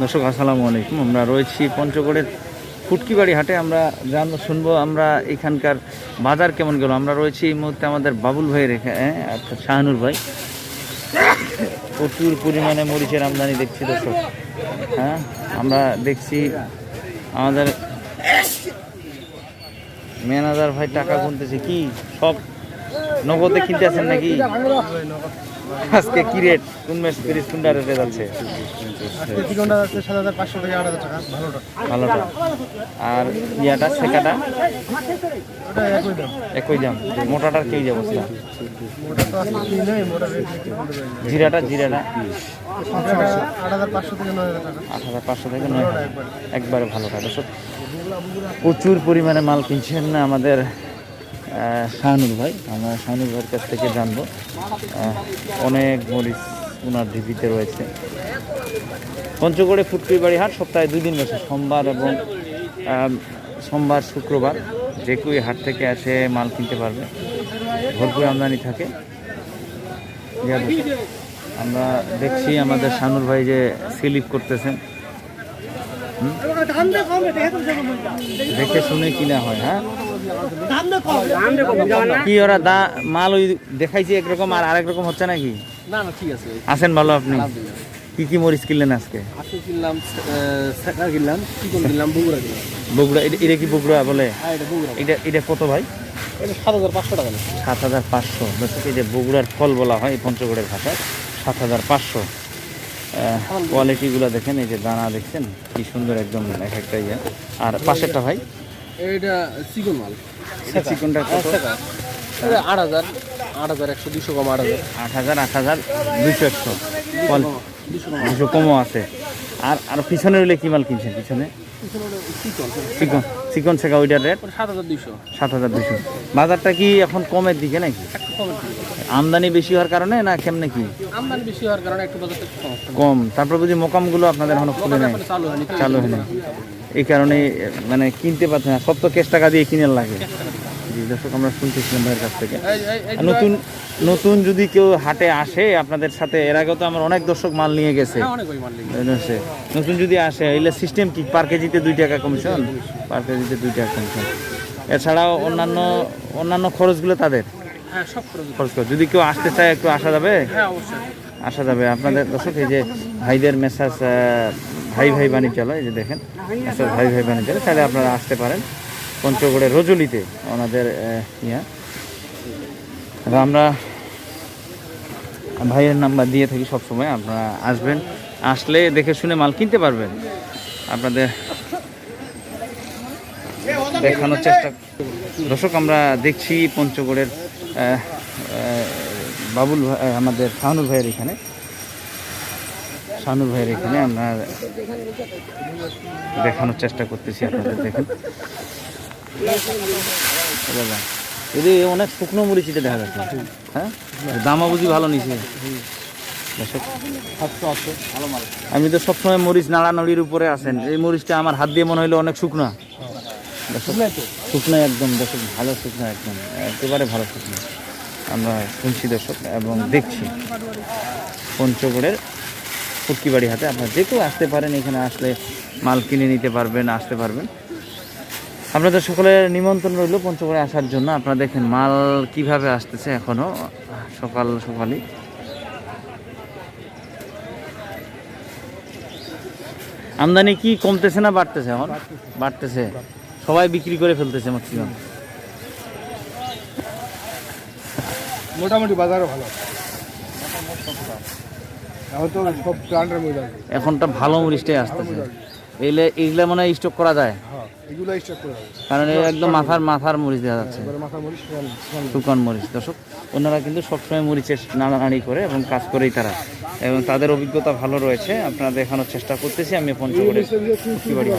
দর্শক, আসসালামু আলাইকুম। আমরা রয়েছি পঞ্চগড়ের ফুটকিবাড়ি হাটে। আমরা জানব, শুনব আমরা এখানকার বাজার কেমন গেল। আমরা রয়েছি এই মুহূর্তে আমাদের বাবুল ভাইয়ের এখানে অর্থাৎ শাহানুর ভাই। প্রচুর পরিমাণে মরিচের আমদানি দেখছি দর্শক। হ্যাঁ আমরা দেখছি আমাদের ম্যানেজার ভাই টাকা গুনতেছে। কি? সব নগদে কিনতে আছেন নাকি? আজকে কি রেট কোন ম্যাচ তিরিশ কোনটা রেটে যাচ্ছে? ভালোটা। আর ইয়াটা সেকাটা? একই দাম। মোটাটার কি অবস্থা? জিরাটা জিরাটা? আট হাজার পাঁচশো থেকে নয় হাজার। একবারে। ভালোটা। প্রচুর পরিমাণে মাল কিনছেন না আমাদের শাহানুর ভাই, আমরা শাহানুর ভাইয়ের কাছ থেকে জানব। অনেক মরিচ ওনার ঢিপিতে রয়েছে। পঞ্চগড়ে ফুটকুই বাড়ি হাট সপ্তাহে দুই দিন বসে, সোমবার এবং সোমবার, শুক্রবার। যে কেউ হাট থেকে এসে মাল কিনতে পারবে। ভরপুর আমদানি থাকে। আমরা দেখছি আমাদের শানুর ভাই যে স্লিপ করতেছেন। দেখে শুনে কিনা হয় হ্যাঁ? কি ওরা দা মাল ওই দেখাইছে একরকম আর আরেক রকম হচ্ছে নাকি? না না ঠিক আছে। আছেন ভালো আপনি? কি কি মরিচ কিনলেন আজকে? আজকে কিনলাম সেকা কিনলাম চিকন কিনলাম বগুড়া কিনলাম। বগুড়া এটা- এটা কি বগুড়া বলে? এটা এটা কত ভাই? সাত হাজার পাঁচশো টাকা সাত হাজার পাঁচশো। এই যে বগুড়ার ফল বলা হয় এই পঞ্চগড়ের ভাষায় সাত হাজার পাঁচশো। কোয়ালিটিগুলো দেখেন এই যে দানা দেখছেন কি সুন্দর একদম এক একটা ইয়ে। আর পাশেরটা ভাই? এটা চিকন মাল। চিকনটা কত? আট হাজার আট হাজার একশো দুশো কম আট হাজার। আট হাজার আট হাজার দুইশো একশো। দুশো কমও আছে। আর আর পিছনে রইলে কি মাল কিনছেন পিছনে? চিকন। চিকন শেখা ওইটার রেট? সাত হাজার দুশো। সাত হাজার দুশো। বাজারটা কি এখন কমের দিকে নাকি। আমদানি বেশি হওয়ার কারণে না কেমনে কি? আমদানি বেশি হওয়ার কারণে একটু বাজারটা কম। তারপর বুঝি মোকামগুলো আপনাদের এখনও খুলে এখনও চালু হয়নি। চালু হয়নি। এই কারণে মানে কিনতে পারছেন না সব তো ক্যাশ টাকা দিয়ে কিনে লাগে। জি দর্শক আমরা শুনতেছিলাম ভাইয়ের কাছ থেকে। নতুন নতুন যদি কেউ হাটে আসে আপনাদের সাথে এর আগেও তো আমার অনেক দর্শক মাল নিয়ে গেছে। হ্যাঁ। নতুন যদি আসে এলে সিস্টেম কি? পার কেজিতে দুই টাকা কমিশন? পার কেজিতে দুই টাকা কমিশন। এছাড়াও অন্যান্য অন্যান্য খরচগুলো তাদের? হ্যাঁ খরচ। খরচ যদি কেউ আসতে চায় একটু আসা যাবে? হ্যাঁ আসা যাবে। আপনাদের দর্শক এই যে ভাইদের মেসাজ ভাই ভাই বাণিজ্যালয়, এই যে দেখেন মেসাজ ভাই ভাই বাণিজ্যালয়। তাহলে আপনারা আসতে পারেন পঞ্চগড়ের রজলিতে, ওনাদের ইয়া। আমরা ভাইয়ের নাম্বার দিয়ে থাকি সবসময়, আপনারা আসবেন। আসলে দেখে শুনে মাল কিনতে পারবেন। আপনাদের দেখানোর চেষ্টা দর্শক, আমরা দেখছি পঞ্চগড়ের বাবুল আমাদের শাহানুর ভাইয়ের এখানে। শাহানুর ভাইয়ের এখানে আমরা দেখানোর চেষ্টা করতেছি আপনাদের দেখুন। এদের অনেক শুকনো মরিচ এটা দেখা যাচ্ছে। হ্যাঁ? দামা বুঝি ভালো নিছে। আমি তো সবসময় মরিচ নাড়ানাড়ির উপরে আছেন। এই মরিচটা আমার হাত দিয়ে মনে হইল অনেক শুকনো। শুকনো একদম দর্শক ভালো শুকনো একদম। একেবারে ভালো শুকনো। আমরা শুনছি দর্শক এবং দেখছি। পঞ্চগড়ের ফুটকিবাড়ি হাতে। আপনারা যে কেউ আসতে পারেন, এখানে আসলে মাল কিনে নিতে পারবেন, আসতে পারবেন। আপনাদের সকলের নিমন্ত্রণ রইল পঞ্চগড়ে আসার জন্য। আপনারা দেখেন মাল কীভাবে আসতেছে এখনও, সকাল সকালই। আমদানি কি কমতেছে না বাড়তেছে এখন? বাড়তেছে। সবাই বিক্রি করে ফেলতেছে ম্যাক্সিমাম মোটামুটি বাজারও ভালো। এখনটা ভালো মরিচটাই আসতেছে। এগুলো এগুলো মানে স্টক করা যায়? হ্যাঁ কারণ একদম মাথার মাথার মরিচ দেওয়া যাচ্ছে। শুকান মরিচ। দর্শক ওনারা কিন্তু সবসময় মরিচের নাড়ানাড়ি করে এবং কাজ করেই তারা। এবং তাদের অভিজ্ঞতা ভালো রয়েছে আপনারা দেখানোর চেষ্টা করতেছি আমি পঞ্চগড়ে বাড়ি